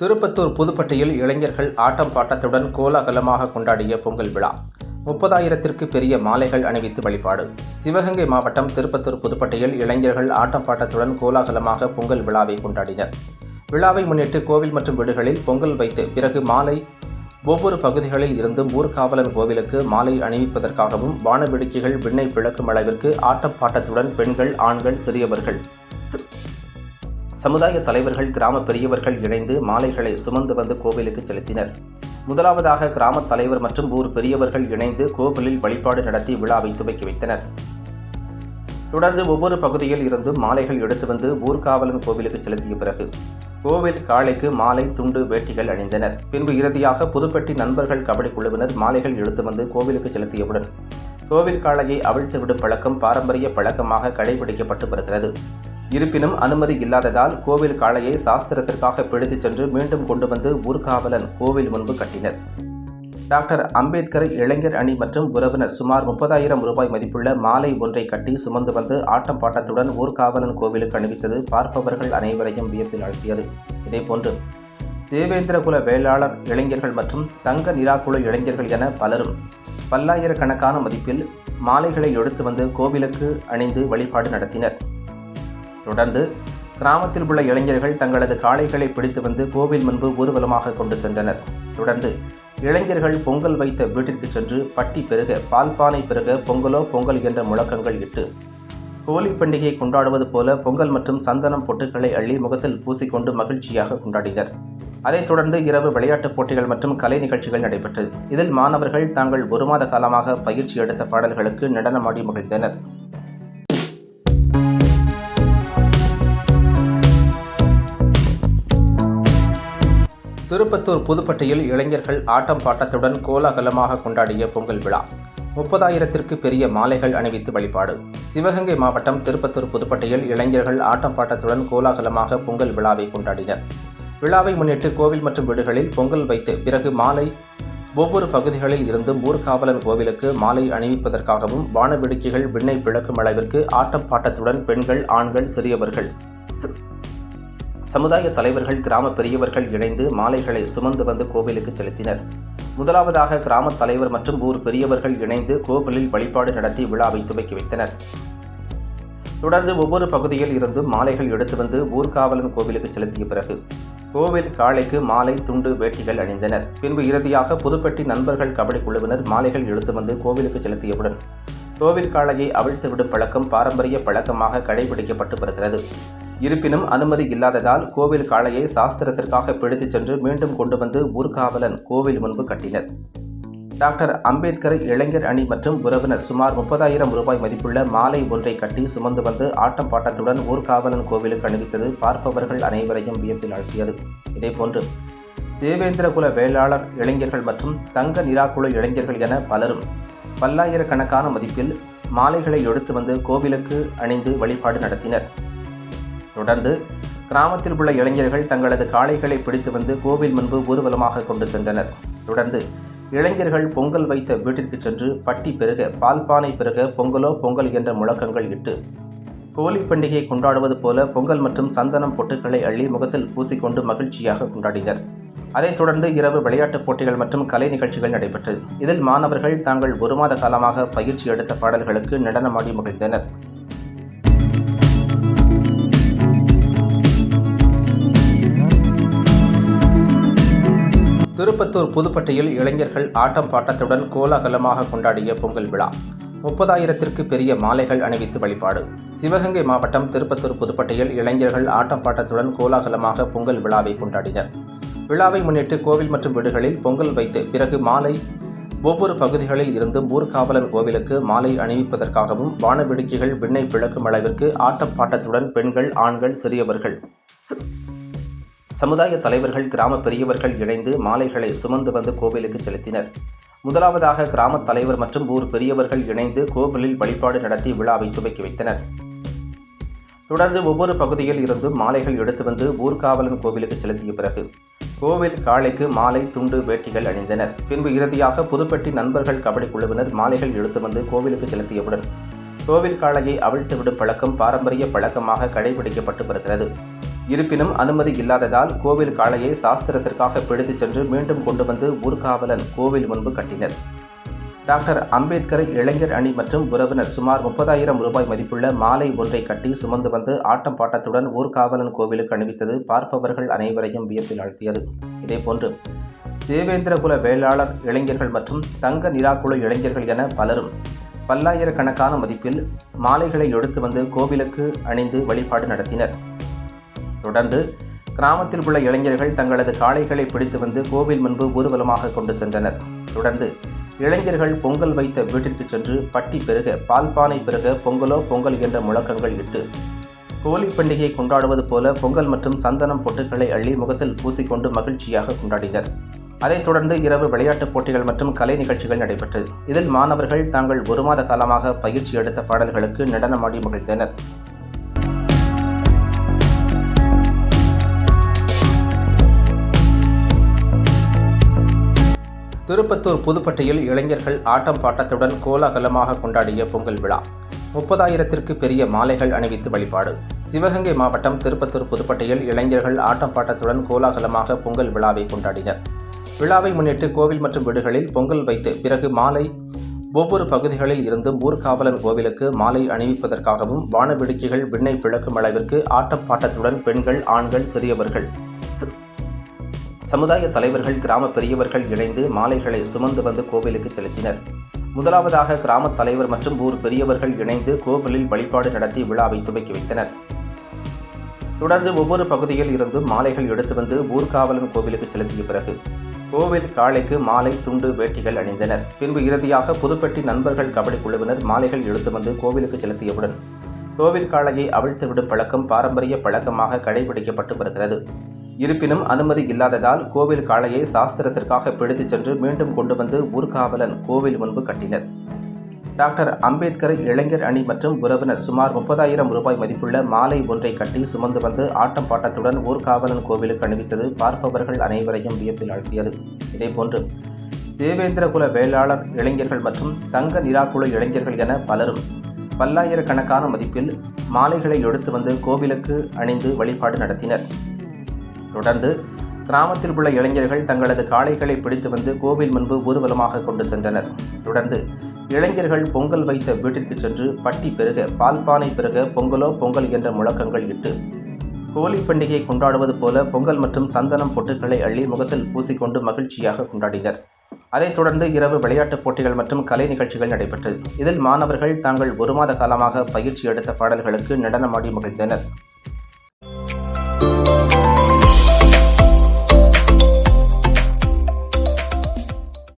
திருப்பத்தூர் புதுப்பட்டியில் இளைஞர்கள் ஆட்டம் பாட்டத்துடன் கோலாகலமாக கொண்டாடிய பொங்கல் விழா. முப்பதாயிரத்திற்கு பெரிய மாலைகள் அணிவித்து வழிபாடு. சிவகங்கை மாவட்டம் திருப்பத்தூர் புதுப்பட்டியில் இளைஞர்கள் ஆட்டம் பாட்டத்துடன் கோலாகலமாக பொங்கல் விழாவை கொண்டாடினர். விழாவை முன்னிட்டு கோவில் மற்றும் வீடுகளில் பொங்கல் வைத்து பிறகு மாலை ஒவ்வொரு பகுதிகளில் இருந்தும் ஊர்காவலன் கோவிலுக்கு மாலை அணிவிப்பதற்காகவும் வானவேடிக்கைகள் விண்ணை பிளக்கும் அளவிற்கு ஆட்டம் பாட்டத்துடன் பெண்கள் ஆண்கள் சிறியவர்கள் சமுதாய தலைவர்கள் கிராம பெரியவர்கள் இணைந்து மாலைகளை சுமந்து வந்து கோவிலுக்கு செலுத்தினர். முதலாவதாக கிராம தலைவர் மற்றும் ஊர் பெரியவர்கள் இணைந்து கோவிலில் வழிபாடு நடத்தி விழாவை துவக்கி வைத்தனர். தொடர்ந்து ஒவ்வொரு பகுதியில் இருந்தும் மாலைகள் எடுத்து வந்து ஊர்காவலன் கோவிலுக்கு செலுத்திய பிறகு கோவில் காளைக்கு மாலை துண்டு வேட்டிகள் அணிந்தனர். பின்பு இறுதியாக புதுப்பட்டி நண்பர்கள் கபடி குழுவினர் மாலைகள் எடுத்து வந்து கோவிலுக்கு செலுத்தியவுடன் கோவில் காளையை அவிழ்த்து விடும் பழக்கம் பாரம்பரிய பழக்கமாக கடைபிடிக்கப்பட்டு வருகிறது. இருப்பினும் அனுமதி இல்லாததால் கோவில் காளையை சாஸ்திரத்திற்காக பிடித்துச் சென்று மீண்டும் கொண்டு வந்து ஊர்காவலன் கோவில் முன்பு கட்டினர். டாக்டர் அம்பேத்கர் இளைஞர் அணி மற்றும் உறவினர் சுமார் முப்பதாயிரம் ரூபாய் மதிப்புள்ள மாலை ஒன்றை கட்டி சுமந்து வந்து ஆட்டம் பாட்டத்துடன் ஊர்காவலன் கோவிலுக்கு அணிவித்தது பார்ப்பவர்கள் அனைவரையும் வியப்பில் ஆழ்த்தியது. இதேபோன்று தேவேந்திரகுல வேளாளர் இளைஞர்கள் மற்றும் தங்க நிலாக்குழு இளைஞர்கள் என பலரும் பல்லாயிரக்கணக்கான மதிப்பில் மாலைகளை எடுத்து வந்து கோவிலுக்கு அணிந்து வழிபாடு நடத்தினர். தொடர்ந்து கிராமத்தில் உள்ள இளைஞர்கள் தங்களது காளைகளை பிடித்து வந்து கோவில் முன்பு ஊர்வலமாக கொண்டு சென்றனர். தொடர்ந்து இளைஞர்கள் பொங்கல் வைத்த வீட்டிற்கு சென்று பட்டி பெருக பால்பானை பெருக பொங்கலோ பொங்கல் என்ற முழக்கங்கள் இட்டு ஹோலி பண்டிகையை கொண்டாடுவது போல பொங்கல் மற்றும் சந்தனம் பொட்டுகளை அள்ளி முகத்தில் பூசிக்கொண்டு மகிழ்ச்சியாக கொண்டாடினர். அதைத் தொடர்ந்து இரவு விளையாட்டுப் போட்டிகள் மற்றும் கலை நிகழ்ச்சிகள் நடைபெற்றது. இதில் மாணவர்கள் தாங்கள் ஒரு மாத காலமாக பயிற்சி எடுத்த பாடல்களுக்கு நடனமாடி மகிழ்ந்தனர். திருப்பத்தூர் புதுப்பட்டியில் இளைஞர்கள் ஆட்டம் பாட்டத்துடன் கோலாகலமாக கொண்டாடிய பொங்கல் விழா. முப்பதாயிரத்திற்கு பெரிய மாலைகள் அணிவித்து வழிபாடு. சிவகங்கை மாவட்டம் திருப்பத்தூர் புதுப்பட்டியில் இளைஞர்கள் ஆட்டம் பாட்டத்துடன் கோலாகலமாக பொங்கல் விழாவை கொண்டாடினர். விழாவை முன்னிட்டு கோவில் மற்றும் வீடுகளில் பொங்கல் வைத்து பிறகு மாலை ஒவ்வொரு பகுதிகளில் இருந்தும் ஊர்காவலன் கோவிலுக்கு மாலை அணிவிப்பதற்காகவும் வானவேடிக்கைகள் விண்ணை பிளக்கும் அளவிற்கு ஆட்டம் பாட்டத்துடன் பெண்கள் ஆண்கள் சிறியவர்கள் சமுதாய தலைவர்கள் கிராம பெரியவர்கள் இணைந்து மாலைகளை சுமந்து வந்து கோவிலுக்கு செலுத்தினர். முதலாவதாக கிராம தலைவர் மற்றும் ஊர் பெரியவர்கள் இணைந்து கோவிலில் வழிபாடு நடத்தி விழாவை துவக்கி வைத்தனர். தொடர்ந்து ஒவ்வொரு பகுதியில் இருந்தும் மாலைகள் எடுத்து வந்து ஊர்காவலன் கோவிலுக்கு செலுத்திய பிறகு கோவில் காளைக்கு மாலை துண்டு வேட்டிகள் அணிந்தனர். பின்பு இறுதியாக புதுப்பட்டி நண்பர்கள் கபடி குழுவினர் மாலைகள் எடுத்து வந்து கோவிலுக்கு செலுத்தியவுடன் கோவில் காளையை அவிழ்த்து விடும் பழக்கம் பாரம்பரிய பழக்கமாக கடைபிடிக்கப்பட்டு வருகிறது. இருப்பினும் அனுமதி இல்லாததால் கோவில் காளையை சாஸ்திரத்திற்காக பிடித்துச் சென்று மீண்டும் கொண்டு வந்து ஊர்காவலன் கோவில் முன்பு கட்டினர். டாக்டர் அம்பேத்கர் இளைஞர் அணி மற்றும் உறவினர் சுமார் முப்பதாயிரம் ரூபாய் மதிப்புள்ள மாலை ஒன்றை கட்டி சுமந்து வந்து ஆட்டம் பாட்டத்துடன் ஊர்காவலன் கோவிலுக்கு அணிவித்தது பார்ப்பவர்கள் அனைவரையும் வியப்பில் ஆழ்த்தியது. இதேபோன்று தேவேந்திரகுல வேளாளர் இளைஞர்கள் மற்றும் தங்க நிராகுல இளைஞர்கள் என பலரும் பல்லாயிரக்கணக்கான மதிப்பில் மாலைகளை எடுத்து வந்து கோவிலுக்கு அணிந்து வழிபாடு நடத்தினர். தொடர்ந்து கிராமத்தில் உள்ள இளைஞர்கள் தங்களது காளைகளை பிடித்து வந்து கோவில் முன்பு ஊர்வலமாக கொண்டு சென்றனர். தொடர்ந்து இளைஞர்கள் பொங்கல் வைத்த வீட்டிற்கு சென்று பட்டி பெருக பால்பானை பெருக பொங்கலோ பொங்கல் என்ற முழக்கங்கள் இட்டு ஹோலி பண்டிகையை கொண்டாடுவது போல பொங்கல் மற்றும் சந்தனம் பொட்டுக்களை அள்ளி முகத்தில் பூசிக்கொண்டு மகிழ்ச்சியாக கொண்டாடினர். அதைத் தொடர்ந்து இரவு விளையாட்டுப் போட்டிகள் மற்றும் கலை நிகழ்ச்சிகள் நடைபெற்றது. இதில் மாணவர்கள் தாங்கள் ஒரு மாத காலமாக பயிற்சி எடுத்த பாடல்களுக்கு நடனமாடி மகிழ்ந்தனர். திருப்பத்தூர் புதுப்பட்டியில் இளைஞர்கள் ஆட்டம் பாட்டத்துடன் கோலாகலமாக கொண்டாடிய பொங்கல் விழா. முப்பதாயிரத்திற்கு பெரிய மாலைகள் அணிவித்து வழிபாடு. சிவகங்கை மாவட்டம் திருப்பத்தூர் புதுப்பட்டியில் இளைஞர்கள் ஆட்டம் பாட்டத்துடன் கோலாகலமாக பொங்கல் விழாவை கொண்டாடினர். விழாவை முன்னிட்டு கோவில் மற்றும் வீடுகளில் பொங்கல் வைத்து பிறகு மாலை ஒவ்வொரு பகுதிகளில் இருந்தும் ஊர்காவலன் கோவிலுக்கு மாலை அணிவிப்பதற்காகவும் வானவேடிக்கைகள் விண்ணை பிளக்கும் அளவிற்கு ஆட்டம் பாட்டத்துடன் பெண்கள் ஆண்கள் சிறியவர்கள் சமுதாய தலைவர்கள் கிராம பெரியவர்கள் இணைந்து மாலைகளை சுமந்து வந்து கோவிலுக்கு செலுத்தினர். முதலாவதாக கிராம தலைவர் மற்றும் ஊர் பெரியவர்கள் இணைந்து கோவிலில் வழிபாடு நடத்தி விழாவை துவக்கி வைத்தனர். தொடர்ந்து ஒவ்வொரு பகுதியில் இருந்தும் மாலைகள் எடுத்து வந்து ஊர்காவலன் கோவிலுக்கு செலுத்திய பிறகு கோவில் காளைக்கு மாலை துண்டு வேட்டிகள் அணிந்தனர். பின்பு இறுதியாக புதுப்பட்டி நண்பர்கள் கபடி குழுவினர் மாலைகள் எடுத்து வந்து கோவிலுக்கு செலுத்தியவுடன் கோவில் காளையை அவிழ்த்துவிடும் பழக்கம் பாரம்பரிய பழக்கமாக கடைபிடிக்கப்பட்டு வருகிறது. இருப்பினும் அனுமதி இல்லாததால் கோவில் காளையை சாஸ்திரத்திற்காக பிடித்துச் சென்று மீண்டும் கொண்டு வந்து ஊர்காவலன் கோவில் முன்பு கட்டினர். டாக்டர் அம்பேத்கர் இளைஞர் அணி மற்றும் உறவினர் சுமார் முப்பதாயிரம் ரூபாய் மதிப்புள்ள மாலை ஒன்றை கட்டி சுமந்து வந்து ஆட்டம் பாட்டத்துடன் ஊர்காவலன் கோவிலுக்கு அணிவித்தது பார்ப்பவர்கள் அனைவரையும் வியப்பில் ஆழ்த்தியது. இதேபோன்று தேவேந்திரகுல வேளாளர் இளைஞர்கள் மற்றும் தங்க நிலாக்குழு இளைஞர்கள் என பலரும் பல்லாயிரக்கணக்கான மதிப்பில் மாலைகளை எடுத்து வந்து கோவிலுக்கு அணிந்து வழிபாடு நடத்தினர். தொடர்ந்து கிராமத்தில் உள்ள இளைஞர்கள் தங்களது காளைகளை பிடித்து வந்து கோவில் முன்பு ஊர்வலமாக கொண்டு சென்றனர். தொடர்ந்து இளைஞர்கள் பொங்கல் வைத்த வீட்டிற்கு சென்று பட்டி பெருக பால்பானை பெருக பொங்கலோ பொங்கல் என்ற முழக்கங்கள் இட்டு ஹோலி பண்டிகையை கொண்டாடுவது போல பொங்கல் மற்றும் சந்தனம் பொட்டுக்களை அள்ளி முகத்தில் பூசிக்கொண்டு மகிழ்ச்சியாக கொண்டாடினர். அதைத் தொடர்ந்து இரவு விளையாட்டுப் போட்டிகள் மற்றும் கலை நிகழ்ச்சிகள் நடைபெற்றது. இதில் மாணவர்கள் தாங்கள் ஒரு மாத காலமாக பயிற்சி எடுத்த பாடல்களுக்கு நடனமாடி மகிழ்ந்தனர். திருப்பத்தூர் புதுப்பட்டியில் இளைஞர்கள் ஆட்டம் பாட்டத்துடன் கோலாகலமாக கொண்டாடிய பொங்கல் விழா. முப்பதாயிரத்திற்கு பெரிய மாலைகள் அணிவித்து வழிபாடு. சிவகங்கை மாவட்டம் திருப்பத்தூர் புதுப்பட்டியில் இளைஞர்கள் ஆட்டம் பாட்டத்துடன் கோலாகலமாக பொங்கல் விழாவை கொண்டாடினர். விழாவை முன்னிட்டு கோவில் மற்றும் வீடுகளில் பொங்கல் வைத்து பிறகு மாலை ஒவ்வொரு பகுதிகளில் இருந்தும் ஊர்காவலன் கோவிலுக்கு மாலை அணிவிப்பதற்காகவும் வான வேடிக்கைகள் விண்ணை பிளக்கும் அளவிற்கு ஆட்டம் பாட்டத்துடன் பெண்கள் ஆண்கள் சிறியவர்கள் சமுதாய தலைவர்கள் கிராம பெரியவர்கள் இணைந்து மாலைகளை சுமந்து வந்து கோவிலுக்கு செலுத்தினர். முதலாவதாக கிராம தலைவர் மற்றும் ஊர் பெரியவர்கள் இணைந்து கோவிலில் வழிபாடு நடத்தி விழாவை துவக்கி வைத்தனர். தொடர்ந்து ஒவ்வொரு பகுதியில் இருந்தும் மாலைகள் எடுத்து வந்து ஊர்காவலன் கோவிலுக்கு செலுத்திய பிறகு கோவில் காளைக்கு மாலை துண்டு வேட்டிகள் அணிந்தனர். பின்பு இறுதியாக புதுப்பட்டி நண்பர்கள் கபடி குழுவினர் மாலைகள் எடுத்து வந்து கோவிலுக்கு செலுத்தியவுடன் கோவில் காளையை அவிழ்த்துவிடும் பழக்கம் பாரம்பரிய பழக்கமாக கடைபிடிக்கப்பட்டு வருகிறது. இருப்பினும் அனுமதி இல்லாததால் கோவில் காளையை சாஸ்திரத்திற்காக பிடித்துச் சென்று மீண்டும் கொண்டு வந்து ஊர்காவலன் கோவில் முன்பு கட்டினர். டாக்டர் அம்பேத்கர் இளைஞர் அணி மற்றும் உறவினர் சுமார் முப்பதாயிரம் ரூபாய் மதிப்புள்ள மாலை ஒன்றை கட்டி சுமந்து வந்து ஆட்டம் பாட்டத்துடன் ஊர்காவலன் கோவிலுக்கு அணிவித்தது பார்ப்பவர்கள் அனைவரையும் வியப்பில் ஆழ்த்தியது. இதேபோன்று தேவேந்திரகுல வேளாளர் இளைஞர்கள் மற்றும் தங்க நிலாக்குழு இளைஞர்கள் என பலரும் பல்லாயிரக்கணக்கான மதிப்பில் மாலைகளை எடுத்து வந்து கோவிலுக்கு அணிந்து வழிபாடு நடத்தினர். தொடர்ந்து கிராமத்தில் உள்ள இளைஞர்கள் தங்களது காளைகளை பிடித்து வந்து கோவில் முன்பு ஊர்வலமாக கொண்டு சென்றனர். தொடர்ந்து இளைஞர்கள் பொங்கல் வைத்த வீட்டிற்கு சென்று பட்டி பெருக பால்பானை பெருக பொங்கலோ பொங்கல் என்ற முழக்கங்கள் இட்டு ஹோலி பண்டிகையை கொண்டாடுவது போல பொங்கல் மற்றும் சந்தனம் பொட்டுக்களை அள்ளி முகத்தில் பூசிக்கொண்டு மகிழ்ச்சியாக கொண்டாடினர். அதைத் தொடர்ந்து இரவு விளையாட்டுப் போட்டிகள் மற்றும் கலை நிகழ்ச்சிகள் நடைபெற்றது. இதில் மாணவர்கள் தாங்கள் ஒரு மாத காலமாக பயிற்சி எடுத்த பாடல்களுக்கு நடனமாடி மகிழ்ந்தனர்.